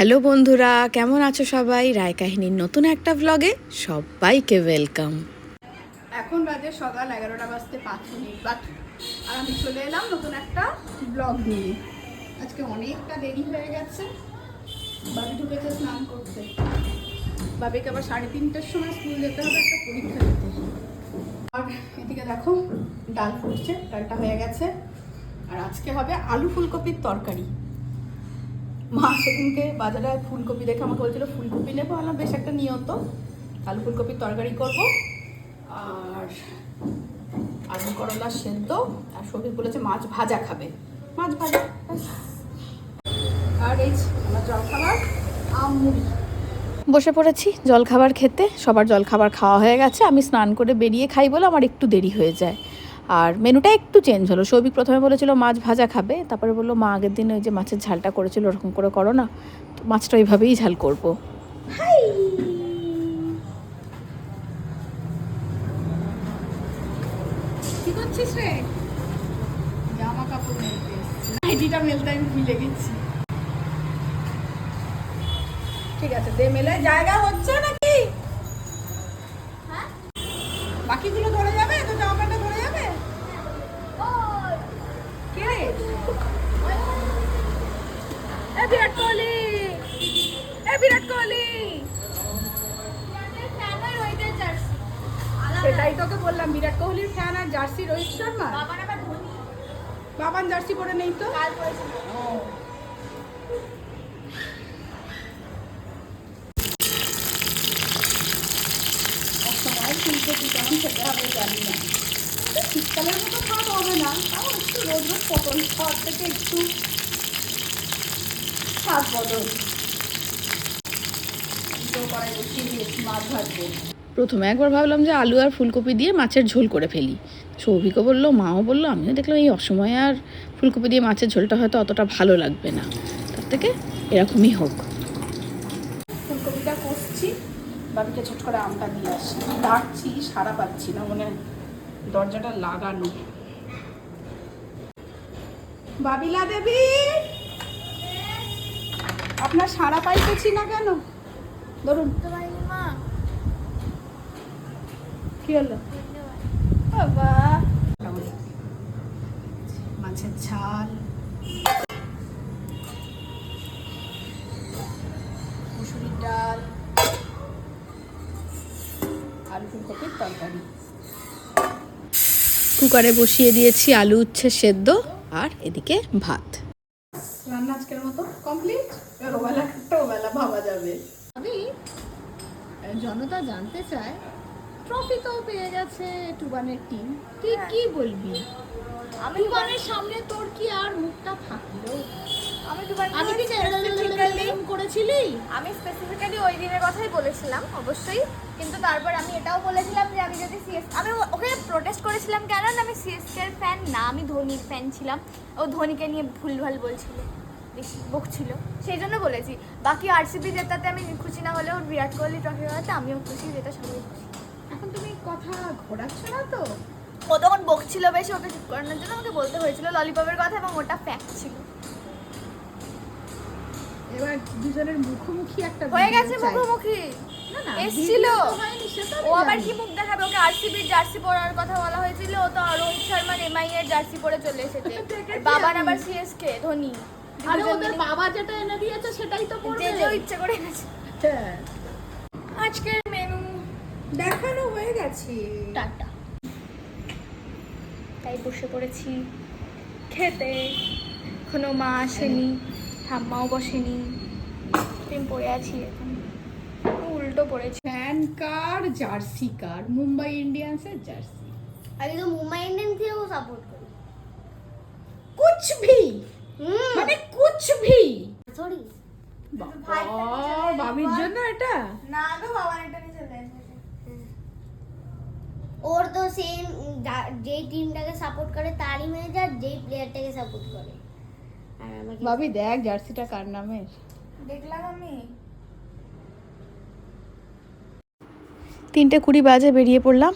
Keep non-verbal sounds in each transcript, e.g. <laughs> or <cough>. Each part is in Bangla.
হ্যালো বন্ধুরা, কেমন আছো সবাই? রায় কাহিনীর নতুন একটা ব্লগে সবাইকে ওয়েলকাম এখন বাজে সকাল এগারোটা বাজতে পাঁচ মিনিট, বাট আর আমি চলে এলাম নতুন একটা ব্লগ নিয়ে। আজকে অনেকটা দেরি হয়ে গেছে। বাবি ঢুকেছে স্নান করতে। বাবিকে আবার সাড়ে তিনটের সময় স্কুল যেতে হবে, একটা পরীক্ষা দিতে। আর এদিকে দেখো, ডাল ফুটছে, ডালটা হয়ে গেছে। আর আজকে হবে আলু ফুলকপির তরকারি। মা সেদিনকে বাজারে ফুলকপি দেখে আমাকে বলছিল, ফুলকপি নেব? আলাম বেশ একটা নিয়ত আলু ফুলকপির তরকারি করব আর আলু করলা সেদ্ধ আর সবজি বলেছে মাছ ভাজা খাবে। মাছ ভাজা আর এই আমার জলখাবার, আম মুড়ি। বসে পড়েছি জলখাবার খেতে, সবার জলখাবার খাওয়া হয়ে গেছে, আমি স্নান করে বেরিয়ে খাই বলে আমার একটু দেরি হয়ে যায়। আর মেনুটা একটু চেঞ্জ হলো। সৌভিক প্রথমে বলেছিল, মাছ ভাজা খাবে। তারপরে বলল, মা আগের দিন ওই যে মাছের ঝালটা করেছিল, ওরকম করে করো না। তো মাছটা ওইভাবেই ঝাল করব। ঠিক আছে, দে মেলে জায়গা হচ্ছে নাকি বিরাট কোহলি। এ বিরাট কোহলি। সেটাই তোকে বললাম বিরাট কোহলির ফ্যান আর জার্সি রোহিত শর্মা? বাবান জার্সি পরে নেই তো? শীতকালের মতো খাওয়া হবে না তাও একটু রোজ রোজ পটল খাওয়ার থেকে একটু স্বাদ বদল। কড়াই বসিয়ে দিয়েছি মাছ ভাজবো। প্রথমে একবার ভাবলাম যে আলু আর ফুলকপি দিয়ে মাছের ঝোল করে ফেলি। সৌভিকও বলল মাও বলল আমিও দেখলাম এই অসময়ে আর ফুলকপি দিয়ে মাছের ঝোলটা হয়তো অতটা ভালো লাগবে না। তার থেকে এরকমই হোক। ফুলকপিটা কষছি বাবিকে ছোট করে আমটা দিয়ে আসি ডাকছি সারা পাচ্ছি না মনে দরজাটা লাগানো। বাবিলা দেবী! আপনার সারা পাইতেছি না কেন? ধরুন। কি হলো? বাবা। মাছের ঝাল। মুসুরির ডাল। আলু ফুলকপির তরকারি। কুকারে বসিয়ে দিয়েছি আলু উচ্ছে সেদ্ধ আর এদিকে ভাত। আজকের মতো কমপ্লিট ওবেলা একটা ওবেলা ভাবা যাবে। আমি জনতা জানতে চায় ট্রফি তো পেয়ে গেছে টুবানের টিম তুই কি বলবি? আমি টুবানের সামনে তোর কি আর মুখটা থাকল? আমি আমি কি করেছিলি? আমি স্পেসিফিক্যালি ওই দিনের কথাই বলেছিলাম অবশ্যই। কিন্তু তারপর আমি এটাও বলেছিলাম যে আমি যদি সিএস আমি ওকে প্রোটেস্ট করেছিলাম কেন? না আমি সিএসকে এর ফ্যান না আমি ধোনির ফ্যান ছিলাম। ও ধোনিকে নিয়ে ভুলভাল বলছিল। বেশি বকছিল। সেই জন্য বলেছি বাকি আরসিবি জেতাতে আমি খুশি না হলেও বিরাট কোহলি ট্রফি হওয়াতে আমিও খুশি যেটা সবাই খুশি। এখন তুমি কথা ঘোরাচ্ছ না তো? ও তখন বকছিল বেশি ওকে চুপ করানোর জন্য আমাকে বলতে হয়েছিল ললিপপের কথা এবং ওটা ফ্যাক্ট ছিল। এবার দুজনের মুখোমুখি একটা হয়ে গেছে মুখোমুখি। এসছিল। ও আবার। কি মুখ দেখাবে? ওকে আরসিবির জার্সি পরার কথা বলা হয়েছিল ও তো রোহিত শর্মার এমআই এর জার্সি পরে চলে এসেছে। <laughs> বাবার। আবার সিএসকে ধোনি। আরে ওদের বাবা যেটা এনে দিয়েছে সেটাই তো যে পড়বে যেও ইচ্ছে করে এনেছে। হ্যাঁ। আজকের মেনু দেখানো হয়ে গেছে। টাটা। তাই বসে পড়েছি খেতে। এখনও মা আসেনি ঠাম্মাও বসেনি। আমি পড়ে আছি এখন। উল্টো পড়েছি। ফ্যান কার জার্সি কার মুম্বাই ইন্ডিয়ান্সের জার্সি আমি তো মুম্বাই ইন্ডিয়ান কেও সাপোর্ট করি। কুছ ভি মানে কুছ ভি। সরি। বাবা বাবির জন্য এটা? না গো বাবার এটা নিয়ে চলে এসেছে ওর তো সেম যেই টিমটাকে সাপোর্ট করে তারই মেয়ে ম্যানেজার যেই প্লেয়ারটাকে সাপোর্ট করে। আর আমাকে বাবি দেখ জার্সিটা কার নামে দেখলাম আমি। তিনটে কুড়ি বাজে বেরিয়ে পড়লাম।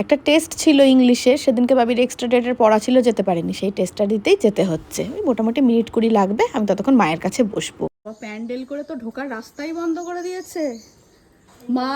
একটা টেস্ট ছিল ইংলিশে সেদিনকে বাবির এক্সট্রা ডেটের পড়া ছিল, যেতে পারিনি। সেই টেস্টটা দিতেই যেতে হচ্ছে। মোটামুটি মিনিট কুড়ি লাগবে, আমি ততক্ষণ মায়ের কাছে বসবো। প্যান্ডেল করে তো ঢোকার রাস্তাই বন্ধ করে দিয়েছে। মা?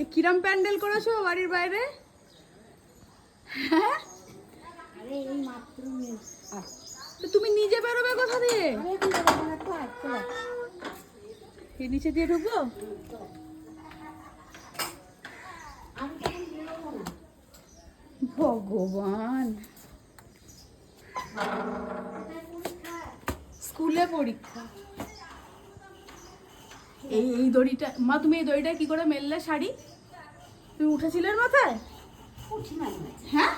এ কিরাম প্যান্ডেল করেছ বাড়ির বাইরে? হ্যাঁ? তুমি নিজে বেরোবে কোথা দিয়ে? নিচে দিয়ে ঢুকবো? ভগবান। স্কুলে পরীক্ষা। এই এই দড়িটা মা, তুমি এই দড়িটা কি করে মেললে শাড়ি? তুমি উঠেছিলে মাথায়? হ্যাঁ?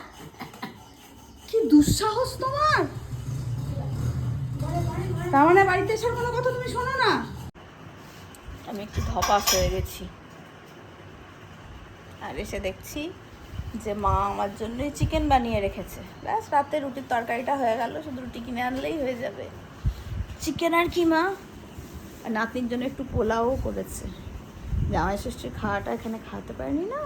কি দুঃসাহস তোমার? তার মানে বাড়িতে এসে কোনো কথা তুমি শোনো না? আমি একটু ধপাস হয়ে গেছি। আর এসে দেখছি যে মা আমার জন্যই চিকেন বানিয়ে রেখেছে। ব্যাস রাতে রুটির তরকারিটা হয়ে গেল শুধু রুটি কিনে আনলেই হয়ে যাবে। চিকেন আর কি মা? আর নাতনির জন্য একটু পোলাও করেছে। জামাই ষষ্ঠীর খাওয়াটা এখানে খাওয়াতে পারিনি না।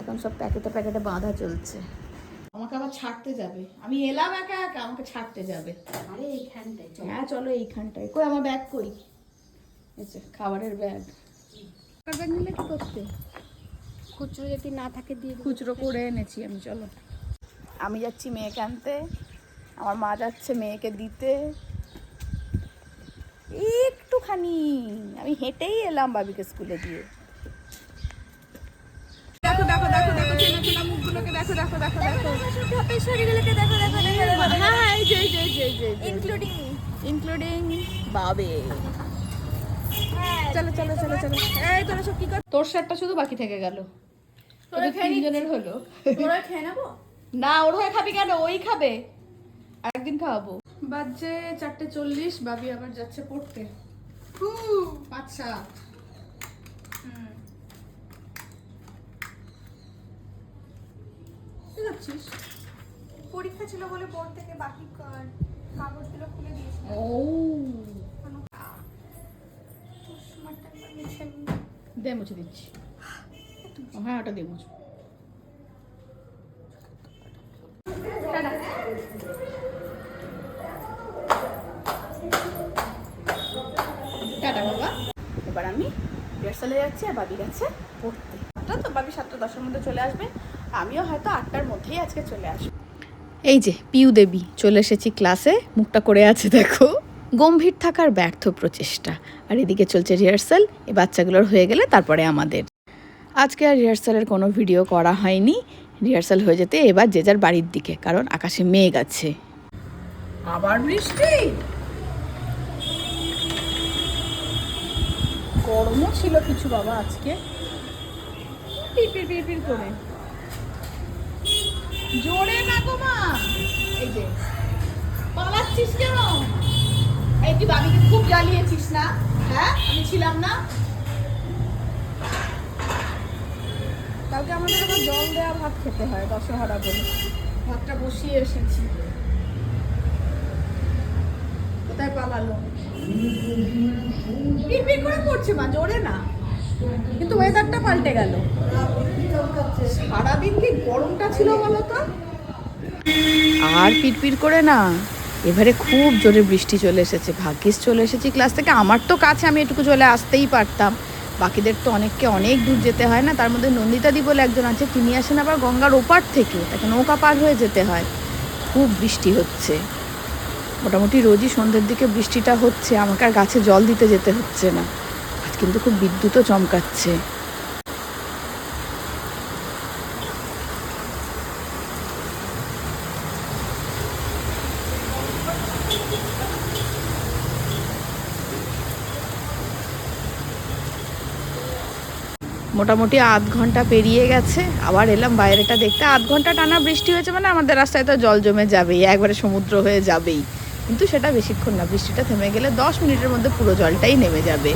এখন সব প্যাকেটে প্যাকেটে বাঁধা চলছে। আমাকে আবার ছাড়তে যাবে। আমি এলাম একা একা আমাকে ছাড়তে যাবে। আরে এইখানটায় হ্যাঁ চলো এইখানটায়। কই আমার ব্যাগ কই? খাবারের ব্যাগ ব্যাগ নিলে কি করতে খুচরো যদি না থাকে দিয়ে খুচরো করে এনেছি আমি চলো আমি যাচ্ছি মেয়েকে আনতে আমার মা যাচ্ছে মেয়েকে দিতে একটুখানি আমি হেঁটেই এলাম বাবিকে স্কুলে দিয়ে দেখো দেখো দেখো দেখো চেনা চেনা মুখগুলোকে দেখো দেখো দেখো দেখো ঢপের শরীরগুলোকে দেখো দেখো দেখো হ্যাঁ হ্যাঁ এই যে এই যে এই ইনক্লুডিং ইনক্লুডিং বাবে হ্যাঁ চলো চলো চলো চলো। এই তোরা সব কি কর তোর শার্টটা শুধু বাকি থেকে গেল। তোদের তিনজনের হলো। তোরা খেয়ে নেব? না ওর হয়ে খাবি কেন? ওই খাবে। একদিন খাওয়াবো। বাজে চারটে চল্লিশ বাবি আবার যাচ্ছে পড়তে। করছিস? পরীক্ষা ছিল বলে বোর্ড থেকে বাকি কাগজগুলো খুলে দিয়েছি ও। দে মুছে দিচ্ছি। হ্যাঁ ওটা দিয়ে মুছ। টাটা বাবা। এবার আমি রিহার্সালে যাচ্ছি আর বাবি গেছে পড়তে। তো বাবি সাতটা দশের মধ্যে চলে আসবে। আমিও হয়তো আটটার মধ্যেই আজকে চলে আসব। এই যে পিউ দেবী চলে এসেছি ক্লাসে মুখটা করে আছে দেখো। গম্ভীর থাকার ব্যর্থ প্রচেষ্টা। আর এদিকে চলছে রিহার্সাল এই বাচ্চাগুলোর হয়ে গেলে তারপরে আমাদের। আজকে আর রিহার্সালের কোনো ভিডিও করা হয়নি। রিহার্সাল হয়ে যেতে এবার যে যার বাড়ির দিকে, কারণ আকাশে মেঘ আছে। আবার বৃষ্টি? গরমও ছিল কিছু বাবা আজকে। পিপির পিপির করে। জোরে না গো মা। এই যে, পালাচ্ছিস কেন? এই তুই বাবিকে খুব জ্বালিয়েছিস না? হ্যাঁ? আমি ছিলাম না। কালকে আমাদের আবার জল দেওয়া ভাত খেতে হয় দশহরা বলে ভাতটা বসিয়ে এসেছি। কোথায় পালালো? পিড়পিড় করে পড়ছে মা জোরে না। কিন্তু ওয়েদারটা পাল্টে গেল। সারাদিন কি গরমটা ছিল বলো তো? আর পিটপিট করে না। এবারে খুব জোরে বৃষ্টি চলে এসেছে, ভাগ্যিস চলে এসেছি। ক্লাস থেকে আমার তো কাছে আমি এটুকু চলে আসতেই পারতাম। বাকিদের তো অনেককে অনেক দূর যেতে হয় না, তার মধ্যে নন্দিতাদি বলে একজন আছে, তিনি আসেন আবার গঙ্গার ওপার থেকে, তাকে নৌকা পার হয়ে যেতে হয়। খুব বৃষ্টি হচ্ছে। মোটামুটি রোজই সন্ধ্যের দিকে বৃষ্টিটা হচ্ছে, আমাকে আর গাছে জল দিতে যেতে হচ্ছে না। আজ কিন্তু খুব বিদ্যুৎও চমকাচ্ছে। মোটামুটি আধ ঘণ্টা পেরিয়ে গেছে, আবার এলাম বাইরেটা দেখতে। আধ ঘণ্টা টানা বৃষ্টি হয়েছে মানে আমাদের রাস্তায় তো জল জমে যাবেই, একবারে সমুদ্র হয়ে যাবেই। কিন্তু সেটা বেশিক্ষণ না, বৃষ্টিটা থেমে গেলে দশ মিনিটের মধ্যে পুরো জলটাই নেমে যাবে।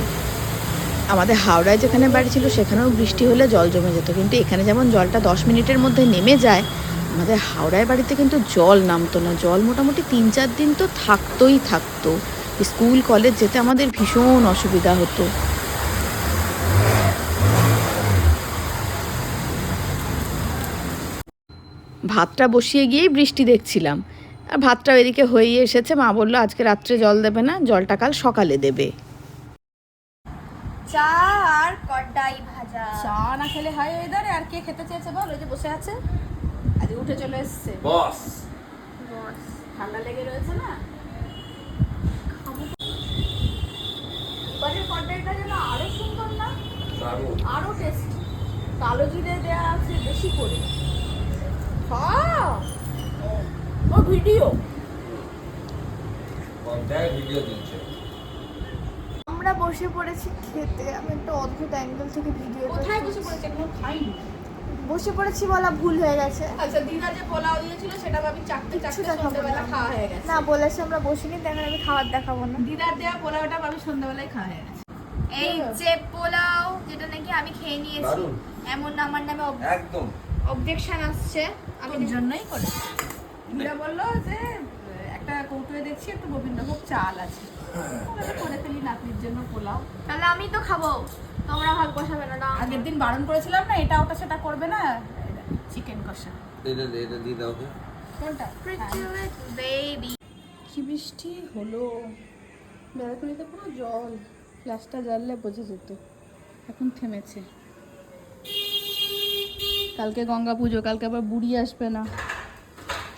আমাদের হাওড়ায় যেখানে বাড়ি ছিল সেখানেও বৃষ্টি হলে জল জমে যেত, কিন্তু এখানে যেমন জলটা দশ মিনিটের মধ্যে নেমে যায়, আমাদের হাওড়ায় বাড়িতে কিন্তু জল নামতো না। জল মোটামুটি তিন চার দিন তো থাকতোই থাকতো। স্কুল, কলেজ যেতে আমাদের ভীষণ অসুবিধা হতো। ভাতটা বসিয়ে গিয়েই বৃষ্টি দেখছিলাম। আর ভাতটা এদিকে হয়েই এসেছে। মা বলল আজকে রাত্রে জল দেবে না জলটা কাল সকালে দেবে। চা আর কডাই ভাজা। চা না খেলে হয় ওয়েদারে আর কে খেতে চেয়েছে বল? ওই যে বসে আছে। আজ উঠে চলে এসছে। বস। ঠান্ডা লেগে রয়েছে না? এবারের কডাইটা যেন আরও সুন্দর না? আরও টেস্টি কালো জিরে দেওয়া আছে বেশি করে। ও ভিডিও। ভিডিও দিচ্ছে আমরা বসে পড়েছি খেতে। আমি একটা অদ্ভুত অ্যাঙ্গেল থেকে ভিডিও কোথায় বসে পড়েছে? এখনও খাইনি। বসে পড়েছি বলা ভুল হয়ে গেছে। আচ্ছা দিদা যে পোলাও দিয়েছিল সেটা আমি চারটে চারটে দেখাবো সন্ধ্যেবেলা না। খাওয়া হয়ে গেছে। না বলেছে আমরা বসিনি দেখেন আমি খাবার দেখাবো না। দিদার দেওয়া পোলাওটা আমি সন্ধ্যাবেলায় খাওয়া হয়ে গেছে। এই যে পোলাও যেটা নাকি আমি খেয়ে নিয়েছি। এমন আমার নামে একদম। অবজেকশন আসছে। আমি জন্যই দিদা বলল যে একটা কৌটোয় দেখছি একটু গোবিন্দভোগ চাল আছে। করে ফেলি নাতনির জন্য পোলাও। তাহলে আমি তো খাব। তোমরা ভাগ বসাবে না না। আগের দিন বারণ করেছিলাম না এটা ওটা সেটা করবে না? চিকেন কষা। এটা এটা দিয়ে দাও কোনটা? বেবি কি বৃষ্টি হলো? ব্যালকনিতে পুরো জল। ফ্ল্যাশটা জ্বাললে বোঝা যেত। এখন থেমেছে। কালকে গঙ্গা পুজো, কালকে আবার বুড়ি আসবে না।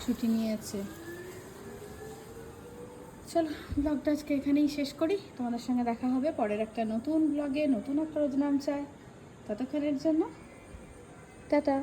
ছুটি নিয়েছে। চলো ব্লগটা আজকে এখানেই শেষ করি। তোমাদের সঙ্গে দেখা হবে পরের একটা নতুন ব্লগে নতুন একটা রোজনাম চায় ততক্ষণের জন্য, টাটা।